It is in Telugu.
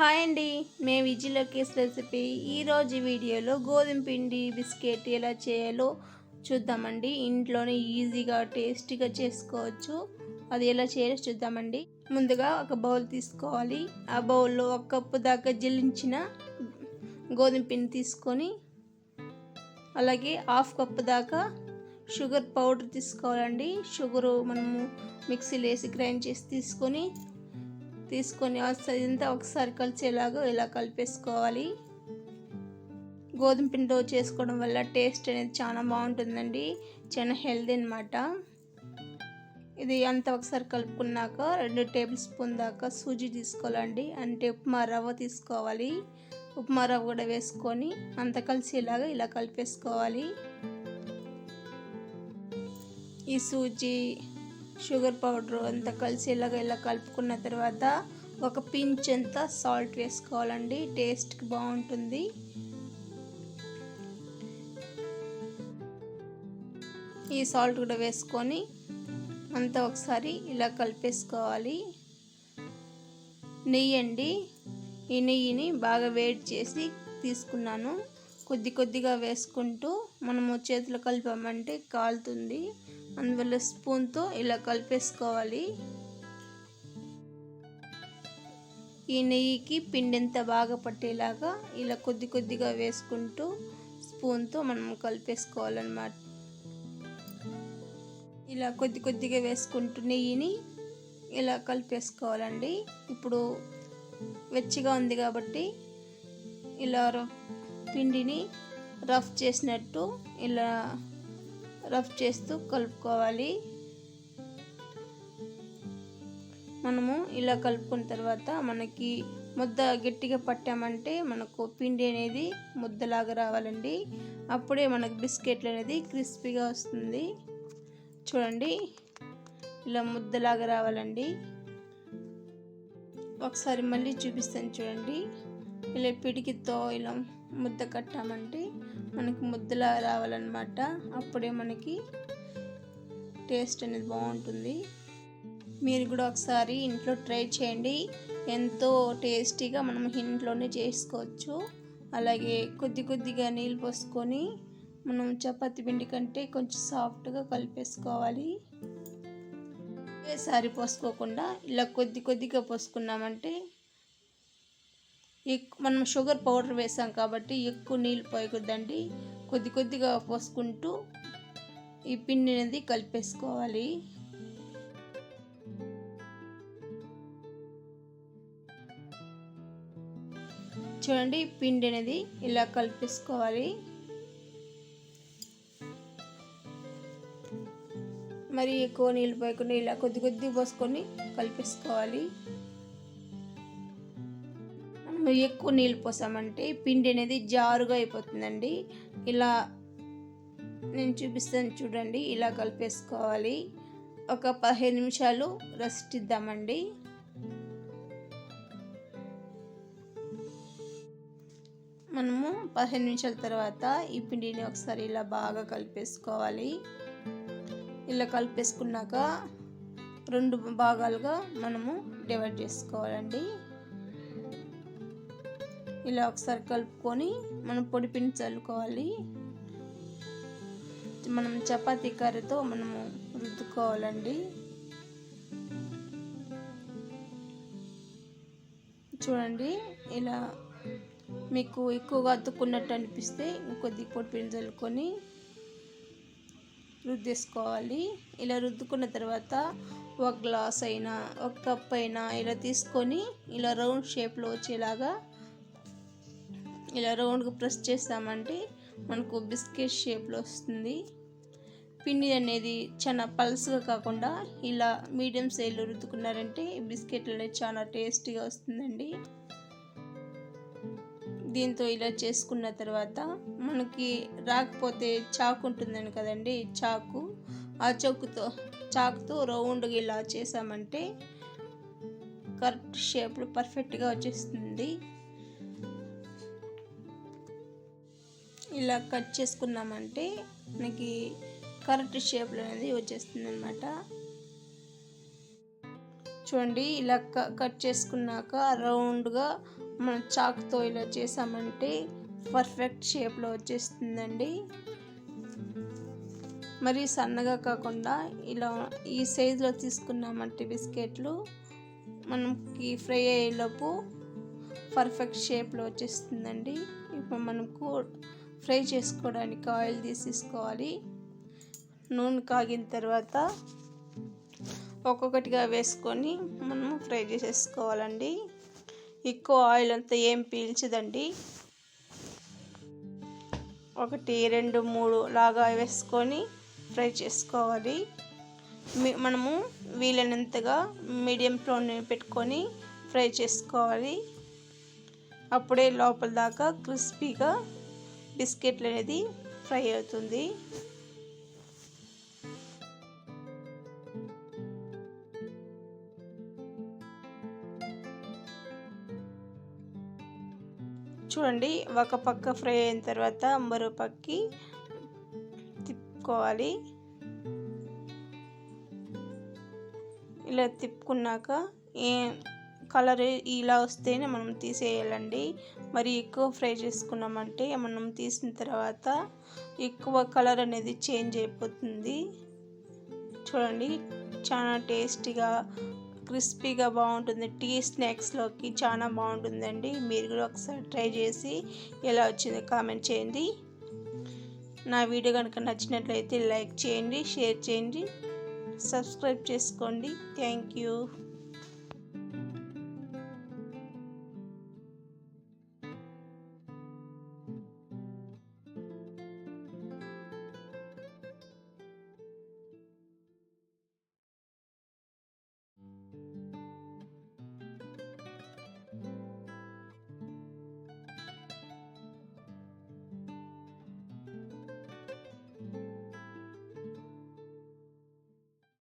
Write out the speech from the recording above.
హాయ్ అండి. మేము విజీ లోకేష్ రెసిపీ ఈరోజు వీడియోలో గోధుమ పిండి బిస్కెట్ ఎలా చేయాలో చూద్దామండి. ఇంట్లోనే ఈజీగా టేస్టీగా చేసుకోవచ్చు. అది ఎలా చేయాలో చూద్దామండి. ముందుగా ఒక బౌల్ తీసుకోవాలి. ఆ బౌల్లో ఒక కప్పు దాకా జల్లించిన గోధుమ పిండి తీసుకొని అలాగే హాఫ్ కప్పు దాకా షుగర్ పౌడర్ తీసుకోవాలండి. షుగరు మనము మిక్సీలో వేసి గ్రైండ్ చేసి తీసుకొని తీసుకొని ఇదంతా ఒకసారి కలిసేలాగా ఇలా కలిపేసుకోవాలి. గోధుమ పిండితో చేసుకోవడం వల్ల టేస్ట్ అనేది చాలా బాగుంటుందండి. చాలా హెల్దీ అనమాట ఇది అంతా ఒకసారి కలుపుకున్నాక రెండు టేబుల్ స్పూన్ దాకా సూజీ తీసుకోవాలండి. అంటే ఉప్మా రవ్వ తీసుకోవాలి. ఉప్మా రవ్వ కూడా వేసుకొని అంత కలిసేలాగా ఇలా కలిపేసుకోవాలి. ఈ సూజీ షుగర్ పౌడర్ అంతా కలిసి ఇలాగ ఇలా కలుపుకున్న తర్వాత ఒక పించ్ అంతా సాల్ట్ వేసుకోవాలండి. టేస్ట్కి బాగుంటుంది. ఈ సాల్ట్ కూడా వేసుకొని అంతా ఒకసారి ఇలా కలిపేసుకోవాలి. నెయ్యి అండి. ఈ నెయ్యిని బాగా వేడి చేసి తీసుకున్నాను. కొద్ది కొద్దిగా వేసుకుంటూ మనము చేతులు కలిపామంటే కాలుతుంది. అందువల్ల స్పూన్తో ఇలా కలిపేసుకోవాలి. ఈ నెయ్యికి పిండి ఎంత బాగా పట్టేలాగా ఇలా కొద్ది కొద్దిగా వేసుకుంటూ స్పూన్తో మనం కలిపేసుకోవాలన్నమాట. ఇలా కొద్ది కొద్దిగా వేసుకుంటూ నెయ్యిని ఇలా కలిపేసుకోవాలండి. ఇప్పుడు వెచ్చిగా ఉంది కాబట్టి ఇలా పిండిని రఫ్ చేసినట్టు ఇలా రఫ్ చేస్తూ కలుపుకోవాలి. మనము ఇలా కలుపుకున్న తర్వాత మనకి ముద్ద గట్టిగా పట్టామంటే మనకు పిండి అనేది ముద్దలాగా రావాలండి. అప్పుడే మనకు బిస్కెట్లు అనేది క్రిస్పీగా వస్తుంది. చూడండి ఇలా ముద్దలాగా రావాలండి. ఒకసారి మళ్ళీ చూపిస్తాను చూడండి. ఇలా పిడికితో ఇలా ముద్ద కట్టామంటే మనకి ముద్దలా రావాలన్నమాట. అప్పుడే మనకి టేస్ట్ అనేది బాగుంటుంది. మీరు కూడా ఒకసారి ఇంట్లో ట్రై చేయండి. ఎంతో టేస్టీగా మనం ఇంట్లోనే చేసుకోవచ్చు. అలాగే కొద్ది కొద్దిగా నీళ్ళు పోసుకొని మనం చపాతి పిండి కంటే కొంచెం సాఫ్ట్గా కలిపేసుకోవాలి. ఒకేసారి పోసుకోకుండా ఇలా కొద్ది కొద్దిగా పోసుకున్నామంటే మనం షుగర్ పౌడర్ వేసాం కాబట్టి ఎక్కువ నీళ్ళు పోయకూడదండి. కొద్ది కొద్దిగా పోసుకుంటూ ఈ పిండి అనేది కలిపేసుకోవాలి. చూడండి పిండి అనేది ఇలా కలిపేసుకోవాలి. మరి ఎక్కువ నీళ్ళు పోయకుండా ఇలా కొద్ది కొద్ది పోసుకొని కలిపేసుకోవాలి. మనం ఎక్కువ నీళ్ళు పోసామంటే పిండి అనేది జారుగా అయిపోతుందండి. ఇలా నేను చూపిస్తాను చూడండి ఇలా కలిపేసుకోవాలి. ఒక పదిహేను నిమిషాలు రెస్ట్ ఇద్దామండి. మనము పదిహేను నిమిషాల తర్వాత ఈ పిండిని ఒకసారి ఇలా బాగా కలిపేసుకోవాలి. ఇలా కలిపేసుకున్నాక రెండు భాగాలుగా మనము డివైడ్ చేసుకోవాలండి. ఇలా ఒకసారి కలుపుకొని మనం పొడి పిండి చల్లుకోవాలి. మనం చపాతీ కర్రతో మనము రుద్దుకోవాలండి. చూడండి ఇలా మీకు ఎక్కువగా అతుక్కున్నట్టు అనిపిస్తే కొద్ది పొడి పిండి చల్లుకొని రుద్దేసుకోవాలి. ఇలా రుద్దుకున్న తర్వాత ఒక గ్లాస్ అయినా ఒక కప్ అయినా ఇలా తీసుకొని ఇలా రౌండ్ షేప్లో వచ్చేలాగా ఇలా రౌండ్గా ప్రెస్ చేస్తామంటే మనకు బిస్కెట్ షేప్లో వస్తుంది. పిండి అనేది చాలా పల్స్గా కాకుండా ఇలా మీడియం సైజులో రుద్దుకున్నారంటే బిస్కెట్లు అనేది చాలా టేస్టీగా వస్తుందండి. దీంతో ఇలా చేసుకున్న తర్వాత మనకి రాకపోతే చాకు ఉంటుందని కదండి చాకు. ఆ చాకుతో చాకుతో రౌండ్గా ఇలా చేసామంటే కరెక్ట్ షేప్లో పర్ఫెక్ట్గా వచ్చేస్తుంది. ఇలా కట్ చేసుకున్నామంటే మనకి కరెక్ట్ షేప్లో అనేది వచ్చేస్తుంది అనమాట చూడండి ఇలా క- కట్ చేసుకున్నాక రౌండ్గా మన చాకుతో ఇలా చేసామంటే పర్ఫెక్ట్ షేప్లో వచ్చేస్తుందండి. మరి సన్నగా కాకుండా ఇలా ఈ సైజులో తీసుకున్నామంటే బిస్కెట్లు మనకి ఫ్రై అయ్యేలోపు పర్ఫెక్ట్ షేప్లో వచ్చేస్తుందండి. ఇప్పుడు మనకు ఫ్రై చేసుకోవడానికి ఆయిల్ తీసేసుకోవాలి. నూనె కాగిన తర్వాత ఒక్కొక్కటిగా వేసుకొని మనము ఫ్రై చేసేసుకోవాలండి. ఎక్కువ ఆయిల్ అంతా ఏం పీల్చదండి. ఒకటి రెండు మూడు లాగా వేసుకొని ఫ్రై చేసుకోవాలి. మనము వీలైనంతగా మీడియం ఫ్లోని పెట్టుకొని ఫ్రై చేసుకోవాలి. అప్పుడే లోపల దాకా క్రిస్పీగా బిస్కెట్లు అనేది ఫ్రై అవుతుంది. చూడండి ఒక పక్క ఫ్రై అయిన తర్వాత మరో పక్కకి తిప్పుకోవాలి. ఇలా తిప్పుకున్నాక ఏ కలర్ ఇలా వస్తేనే మనం తీసేయాలండి. మరి ఎక్కువ ఫ్రై చేసుకున్నామంటే మనం తీసిన తర్వాత ఎక్కువ కలర్ అనేది చేంజ్ అయిపోతుంది. చూడండి చాలా టేస్టీగా క్రిస్పీగా బాగుంటుంది. టీ స్నాక్స్లోకి చాలా బాగుంటుందండి. మీరు కూడా ఒకసారి ట్రై చేసి ఎలా వచ్చిందో కామెంట్ చేయండి. నా వీడియో కనుక నచ్చినట్లయితే లైక్ చేయండి షేర్ చేయండి సబ్స్క్రైబ్ చేసుకోండి. Thank you.